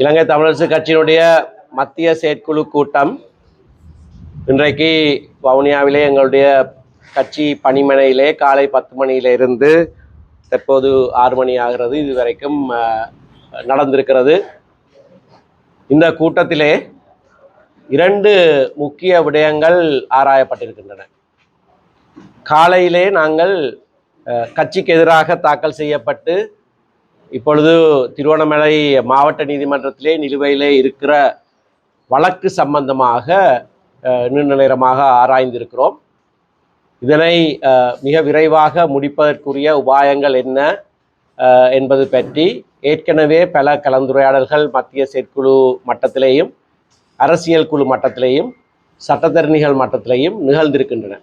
இலங்கை தமிழரசு கட்சியினுடைய மத்திய செயற்குழு கூட்டம் இன்றைக்கு வவுனியாவிலே எங்களுடைய கட்சி பணிமனையிலே காலை பத்து மணியிலிருந்து தற்போது ஆறு மணி ஆகிறது. இதுவரைக்கும் நடந்திருக்கிறது. இந்த கூட்டத்திலே இரண்டு முக்கிய விடயங்கள் ஆராயப்பட்டிருக்கின்றன. காலையிலே நாங்கள் கட்சிக்கு எதிராக தாக்கல் செய்யப்பட்டு இப்பொழுது திருவண்ணாமலை மாவட்ட நீதிமன்றத்திலே நிலுவையிலே இருக்கிற வழக்கு சம்பந்தமாக நீண்ட நேரமாக ஆராய்ந்திருக்கிறோம். இதனை மிக விரைவாக முடிப்பதற்குரிய உபாயங்கள் என்ன என்பது பற்றி ஏற்கனவே பல கலந்துரையாடல்கள் மத்திய செயற்குழு மட்டத்திலேயும் அரசியல் குழு மட்டத்திலேயும் சட்டத்தரணிகள் மட்டத்திலேயும் நிகழ்ந்திருக்கின்றன.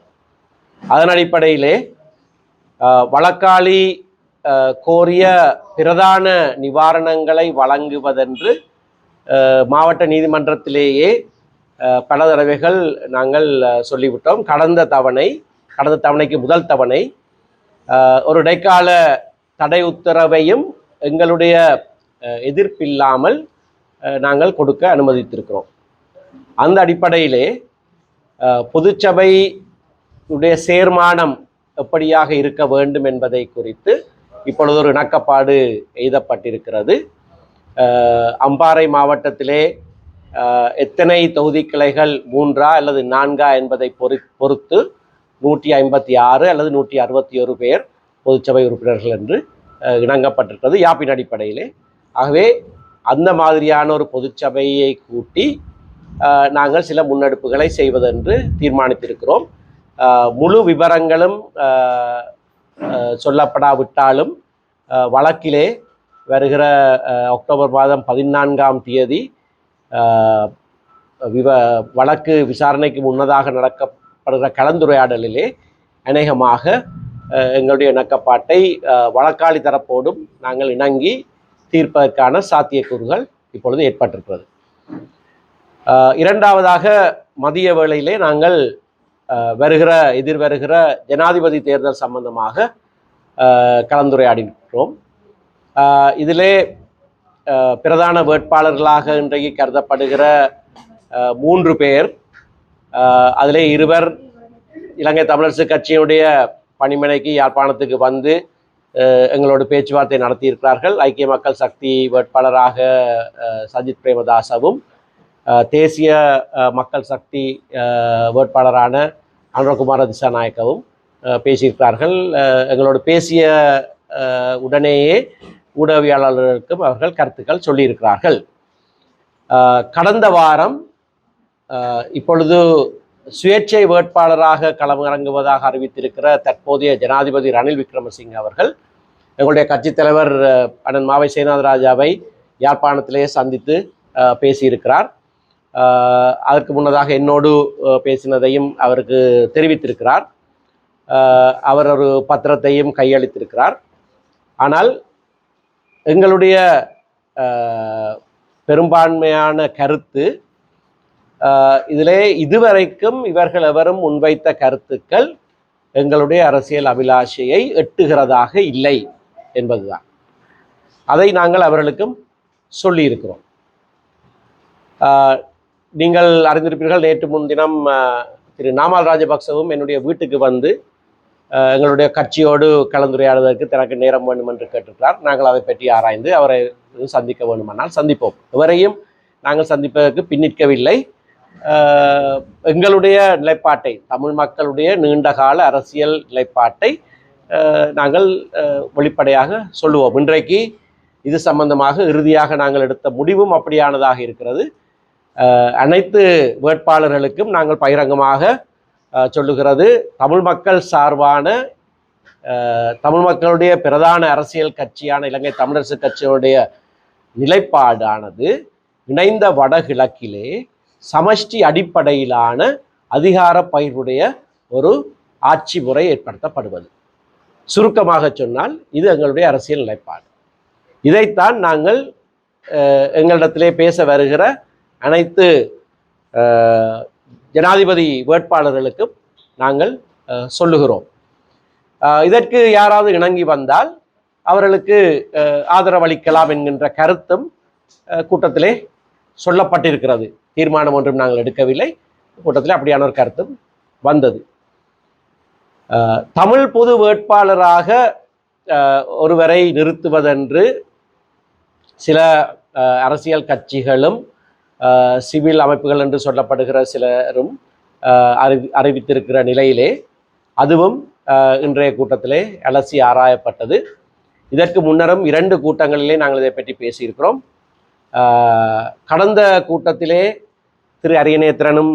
அதன் அடிப்படையிலே வழக்காளி கோரிய பிரதான நிவாரணங்களை வழங்குவதென்று மாவட்ட நீதிமன்றத்திலேயே பல தடவைகள் நாங்கள் சொல்லிவிட்டோம். கடந்த தவணை கடந்த தவணைக்கு முதல் தவணை ஒரு இடைக்கால தடை உத்தரவையும் எங்களுடைய எதிர்ப்பில்லாமல் நாங்கள் கொடுக்க அனுமதித்திருக்கிறோம். அந்த அடிப்படையிலே பொதுச்சபை உடைய சேர்மானம் எப்படியாக இருக்க வேண்டும் என்பதை குறித்து இப்பொழுது ஒரு இணக்கப்பாடு எய்தப்பட்டிருக்கிறது. அம்பாறை மாவட்டத்திலே எத்தனை தொகுதி கிளைகள் மூன்றா அல்லது நான்கா என்பதை பொறு பொறுத்து நூற்றி ஐம்பத்தி ஆறு அல்லது நூற்றி அறுபத்தி ஒரு பேர் பொதுச்சபை உறுப்பினர்கள் என்று இணங்கப்பட்டிருக்கிறது யாப்பின் அடிப்படையிலே. ஆகவே அந்த மாதிரியான ஒரு பொதுச்சபையை கூட்டி நாங்கள் சில முன்னெடுப்புகளை செய்வதென்று தீர்மானித்திருக்கிறோம். முழு விவரங்களும் சொல்லப்படாவிட்டாலும் வழக்கிலே வருகிற அக்டோபர் மாதம் பதினான்காம் தேதி விவ வழக்கு விசாரணைக்கு முன்னதாக நடக்கப்படுகிற கலந்துரையாடலிலே அநேகமாக எங்களுடைய இணக்கப்பாட்டை வழக்காளி தரப்போடும் நாங்கள் இணங்கி தீர்ப்பதற்கான சாத்தியக்கூறுகள் இப்பொழுது ஏற்பட்டிருக்கிறது. இரண்டாவதாக மதிய வேளையிலே நாங்கள் வருகிற எதிர்வருகிற ஜனாதிபதி தேர்தல் சம்பந்தமாக அஹ், இதிலே பிரதான வேட்பாளர்களாக இன்றைக்கு கருதப்படுகிற மூன்று பேர் அதிலே இருவர் இலங்கை தமிழரசு கட்சியினுடைய பணிமனைக்கு யாழ்ப்பாணத்துக்கு வந்து எங்களோட பேச்சுவார்த்தை நடத்தியிருக்கிறார்கள். ஐக்கிய மக்கள் சக்தி வேட்பாளராக சஜித் பிரேமதாசவும் தேசிய மக்கள் சக்தி வேட்பாளரான அனுரகுமார திசாநாயக்கவும் பேசியிருக்கிறார்கள். எங்களோடு பேசிய உடனேயே ஊடகவியலாளர்களுக்கும் அவர்கள் கருத்துக்கள் சொல்லியிருக்கிறார்கள். கடந்த வாரம் இப்பொழுது சுயேட்சை வேட்பாளராக களமிறங்குவதாக அறிவித்திருக்கிற தற்போதைய ஜனாதிபதி ரணில் விக்ரமசிங்க அவர்கள் எங்களுடைய கட்சித் தலைவர் அண்ணன் மாவை சேனாதராஜாவை ராஜாவை சந்தித்து பேசியிருக்கிறார். அதற்கு முன்னதாக என்னோடு பேசினதையும் அவருக்கு தெரிவித்திருக்கிறார். அவர் ஒரு பத்திரத்தையும் கையளித்திருக்கிறார். ஆனால் எங்களுடைய பெரும்பான்மையான கருத்து இதிலே இதுவரைக்கும் இவர்கள் எவரும் முன்வைத்த கருத்துக்கள் எங்களுடைய அரசியல் அபிலாஷையை எட்டுகிறதாக இல்லை என்பதுதான். அதை நாங்கள் அவர்களுக்கும் சொல்லியிருக்கிறோம். நீங்கள் அறிந்திருப்பீர்கள் நேற்று முன்தினம் திரு நாமல் ராஜபக்சவும் என்னுடைய வீட்டுக்கு வந்து எங்களுடைய கட்சியோடு கலந்துரையாடுவதற்கு தனக்கு நேரம் வேண்டும் என்று கேட்டிருக்கிறார். நாங்கள் அதை பற்றி ஆராய்ந்து அவரை சந்திக்க வேண்டுமானால் சந்திப்போம். இவரையும் நாங்கள் சந்திப்பதற்கு பின்னிற்கவில்லை எங்களுடைய நிலைப்பாட்டை தமிழ் மக்களுடைய நீண்டகால அரசியல் நிலைப்பாட்டை நாங்கள் வெளிப்படையாக சொல்லுவோம். இன்றைக்கு இது சம்பந்தமாக இறுதியாக நாங்கள் எடுத்த முடிவும் அப்படியானதாக இருக்கிறது. அனைத்து வேட்பாளர்களுக்கும் நாங்கள் பகிரங்கமாக சொல்லுகிறது. தமிழ் மக்கள் சார்பான தமிழ் மக்களுடைய பிரதான அரசியல் கட்சியான இலங்கை தமிழரசு கட்சியினுடைய நிலைப்பாடானது இணைந்த வடகிழக்கிலே சமஷ்டி அடிப்படையிலான அதிகார பகிர்வுடைய ஒரு ஆட்சி முறை ஏற்படுத்தப்படுவது. சுருக்கமாக சொன்னால் இது எங்களுடைய அரசியல் நிலைப்பாடு. இதைத்தான் நாங்கள் எங்களிடத்திலே பேச வருகிற அனைத்து ஜனாதிபதி வேட்பாளர்களுக்கும் நாங்கள் அஹ், சொல்லுகிறோம். இதற்கு யாராவது இணங்கி வந்தால் அவர்களுக்கு ஆதரவளிக்கலாம் என்கின்ற கருத்தும் கூட்டத்திலே சொல்லப்பட்டிருக்கிறது. தீர்மானம் ஒன்றும் நாங்கள் எடுக்கவில்லை. கூட்டத்தில் அப்படியான ஒரு கருத்தும் வந்தது. தமிழ் பொது வேட்பாளராக அஹ், ஒருவரை நிறுத்துவதென்று சில அஹ், அரசியல் கட்சிகளும் சிவில் அமைப்புகள் என்று சொல்லப்படுகிற சிலரும் அறிவி அறிவித்திருக்கிற நிலையிலே அதுவும் இன்றைய கூட்டத்திலே அலசி ஆராயப்பட்டது. இதற்கு முன்னரும் இரண்டு கூட்டங்களிலே நாங்கள் இதை பற்றி பேசியிருக்கிறோம். கடந்த கூட்டத்திலே திரு அரியநேத்திரனும்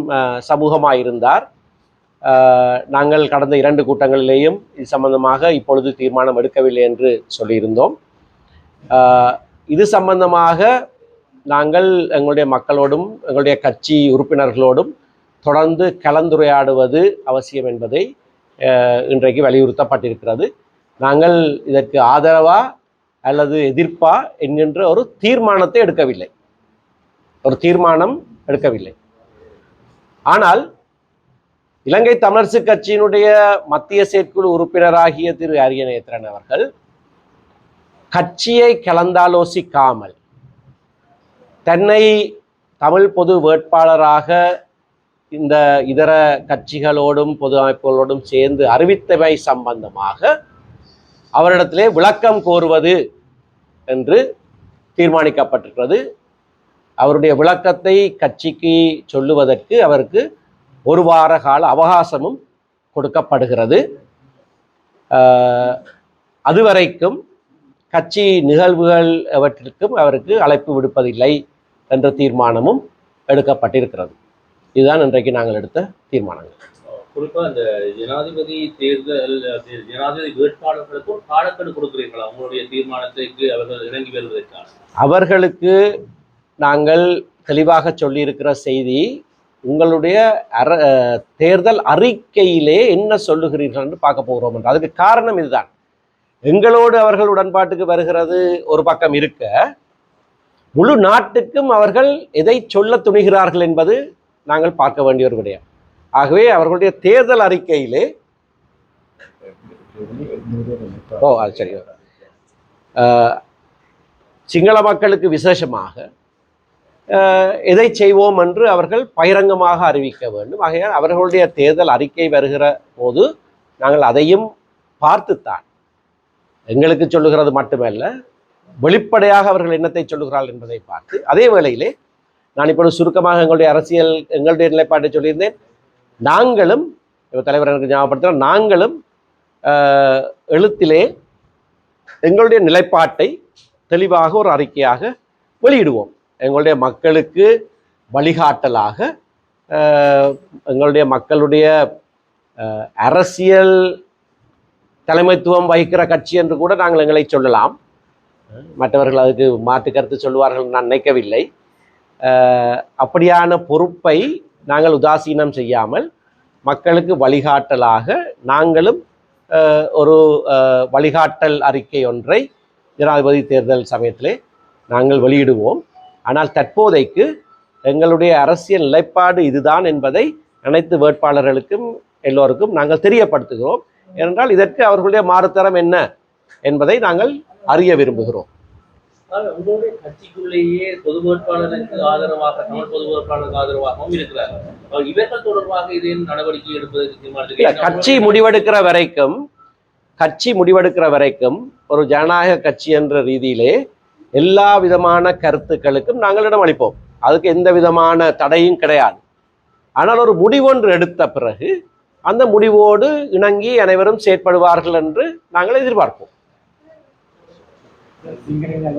சமூகமாக இருந்தார் நாங்கள் கடந்த இரண்டு கூட்டங்களிலேயும் இது சம்பந்தமாக இப்பொழுது தீர்மானம் எடுக்கவில்லை என்று சொல்லியிருந்தோம். இது சம்பந்தமாக நாங்கள் எங்களுடைய மக்களோடும் எங்களுடைய கட்சி உறுப்பினர்களோடும் தொடர்ந்து கலந்துரையாடுவது அவசியம் என்பதை இன்றைக்கு வலியுறுத்தப்பட்டிருக்கிறது. நாங்கள் இதற்கு ஆதரவா அல்லது எதிர்ப்பா என்கின்ற ஒரு தீர்மானத்தை எடுக்கவில்லை. ஒரு தீர்மானம் எடுக்கவில்லை. ஆனால் இலங்கை தமிழரசு கட்சியினுடைய மத்திய செயற்குழு உறுப்பினராகிய திரு அரியநேத்திரன் அவர்கள் கட்சியை கலந்தாலோசிக்காமல் தன்னை தமிழ் பொது வேட்பாளராக இந்த இதர கட்சிகளோடும் பொது அமைப்புகளோடும் சேர்ந்து அறிவித்தவை சம்பந்தமாக அவரிடத்திலே விளக்கம் கோருவது என்று தீர்மானிக்கப்பட்டிருக்கிறது. அவருடைய விளக்கத்தை கட்சிக்கு சொல்லுவதற்கு அவருக்கு ஒரு வார கால அவகாசமும் கொடுக்கப்படுகிறது. அதுவரைக்கும் கட்சி நிகழ்வுகள் அவற்றிற்கும் அவருக்கு அழைப்பு விடுப்பதில்லை. என்ற தீர்மானமும் எடுக்கப்பட்டிருக்கிறது. இதுதான் இன்றைக்கு நாங்கள் எடுத்த தீர்மானங்கள். குறிப்பா இந்த ஜனாதிபதி தேர்தல் ஜனாதிபதி வேட்பாளர்களுக்கும் காலக்கெடு கொடுக்கிறீர்களா? உங்களுடைய தீர்மானத்திற்கு அவர்கள் இணங்கி வருவதற்கான அவர்களுக்கு நாங்கள் தெளிவாக சொல்லியிருக்கிற செய்தி உங்களுடைய அர அஹ், தேர்தல் அறிக்கையிலே என்ன சொல்லுகிறீர்கள் என்று பார்க்க போகிறோம் என்று. அதுக்கு காரணம் இதுதான். எங்களோடு அவர்கள் உடன்பாட்டுக்கு வருகிறது ஒரு பக்கம் இருக்க முழு நாட்டுக்கும் அவர்கள் எதை சொல்ல துணிகிறார்கள் என்பது நாங்கள் பார்க்க வேண்டிய ஒரு விடயம். ஆகவே அவர்களுடைய தேர்தல் அறிக்கையிலே ஓ அது சரி. சிங்கள மக்களுக்கு விசேஷமாக எதை செய்வோம் என்று அவர்கள் பகிரங்கமாக அறிவிக்க வேண்டும். ஆகையால் அவர்களுடைய தேர்தல் அறிக்கை வருகிற போது நாங்கள் அதையும் பார்த்துத்தான். எங்களுக்கு சொல்லுகிறது மட்டுமல்ல வெளிப்படையாக அவர்கள் என்னத்தை சொல்லுகிறார்கள் என்பதை பார்த்து அதே வேளையிலே நான் இப்பொழுது சுருக்கமாக எங்களுடைய அரசியல் எங்களுடைய நிலைப்பாட்டை சொல்லியிருந்தேன். நாங்களும் இப்ப தலைவர் எனக்கு ஞாபகப்படுத்துகிறோம் நாங்களும் எழுத்திலே எங்களுடைய நிலைப்பாட்டை தெளிவாக ஒரு அறிக்கையாக வெளியிடுவோம். எங்களுடைய மக்களுக்கு வழிகாட்டலாக எங்களுடைய மக்களுடைய அரசியல் தலைமைத்துவம் வகிக்கிற கட்சி என்று கூட நாங்கள் எங்களை சொல்லலாம். மற்றவர்கள் அதுக்கு மாற்று கருத்து சொல்லுவார்கள் நான் நினைக்கவில்லை. அப்படியான பொறுப்பை நாங்கள் உதாசீனம் செய்யாமல் மக்களுக்கு வழிகாட்டலாக நாங்களும் ஒரு வழிகாட்டல் அறிக்கை ஒன்றை ஜனாதிபதி தேர்தல் சமயத்திலே நாங்கள் வெளியிடுவோம். ஆனால் தற்போதைக்கு எங்களுடைய அரசியல் நிலைப்பாடு இதுதான் என்பதை அனைத்து வேட்பாளர்களுக்கும் எல்லோருக்கும் நாங்கள் தெரியப்படுத்துகிறோம். ஏனென்றால் இதற்கு அவர்களுடைய மாறுத்தரம் என்ன என்பதை நாங்கள் அறிய விரும்புகிறோம். உங்களுடைய கட்சிக்குள்ளேயே பொது வேட்பாளருக்கு ஆதரவாக தமிழ் பொது வேட்பாளருக்கு ஆதரவாகவும் இருக்கிறார்கள் அவர் இவர்கள் தொடர்பாக இதேனும் நடவடிக்கை எடுப்பதற்கு இல்ல தீர்மானித்து கட்சி முடிவெடுக்கிற வரைக்கும் கட்சி முடிவெடுக்கிற வரைக்கும் ஒரு ஜனநாயக கட்சி என்ற ரீதியிலே எல்லா விதமான கருத்துக்களுக்கும் நாங்கள் இடம் அளிப்போம். அதுக்கு எந்த விதமான தடையும் கிடையாது. ஆனால் ஒரு முடிவொன்று எடுத்த பிறகு அந்த முடிவோடு இணங்கி அனைவரும் செயற்படுவார்கள் என்று நாங்கள் எதிர்பார்ப்போம். las